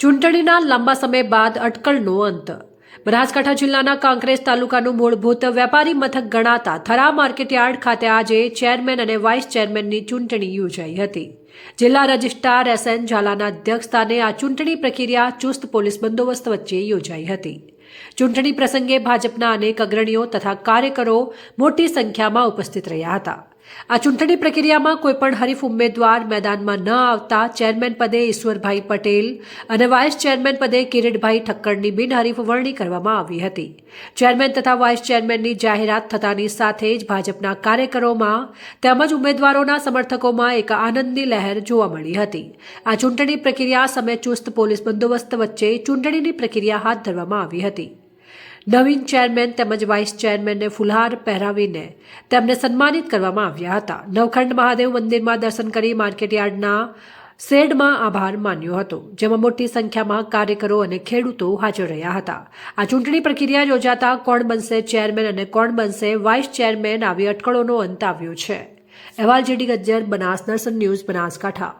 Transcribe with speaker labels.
Speaker 1: ચૂંટણીના લાંબા સમય બાદ અટકળનો અંત. બનાસકાંઠા જિલ્લાના કાંકરેજ તાલુકાનું મૂળભૂત વેપારી મથક ગણાતા થરા માર્કેટયાર્ડ ખાતે આજે ચેરમેન અને વાઇસ ચેરમેનની ચૂંટણી યોજાઈ હતી. જિલ્લા રજિસ્ટ્રાર એસ એન ઝાલાના અધ્યક્ષસ્થાને આ ચૂંટણી પ્રક્રિયા ચુસ્ત પોલીસ બંદોબસ્ત વચ્ચે યોજાઈ હતી. ચૂંટણી પ્રસંગે ભાજપના અનેક અગ્રણીઓ તથા કાર્યકરો મોટી સંખ્યામાં ઉપસ્થિત રહ્યા હતા. આ ચૂંટણી પ્રક્રિયામાં કોઈપણ હરીફ ઉમેદવાર મેદાનમાં ન આવતા ચેરમેન પદે ઈશ્વરભાઈ પટેલ અને વાઇસ ચેરમેન પદે કિરીટભાઈ ઠક્કરની બિનહરીફ વરણી કરવામાં આવી હતી. ચેરમેન તથા વાઇસ ચેરમેનની જાહેરાત થતાની સાથે જ ભાજપના કાર્યકરોમાં તેમજ ઉમેદવારોના સમર્થકોમાં એક આનંદની લહેર જોવા મળી હતી. આ ચૂંટણી પ્રક્રિયા સમય ચુસ્ત પોલીસ બંદોબસ્ત વચ્ચે ચૂંટણીની પ્રક્રિયા હાથ ધરવામાં આવી હતી. નવીન ચેરમેન તેમજ વાઇસ ચેરમેનને ફુલહાર પહેરાવીને તેમને સન્માનિત કરવામાં આવ્યા હતા. નવખંડ મહાદેવ મંદિરમાં દર્શન કરી માર્કેટયાર્ડના શેડમાં આભાર માન્યો હતો, જેમાં મોટી સંખ્યામાં કાર્યકરો અને ખેડૂતો હાજર રહ્યા હતા. આ ચૂંટણી પ્રક્રિયા યોજાતા કોણ બનશે ચેરમેન અને કોણ બનશે વાઇસ ચેરમેન, આવી અટકળોનો અંત આવ્યો છે. અહેવાલ જીડી ગજ્જર, બનાસ દર્શન ન્યૂઝ બનાસકાંઠા.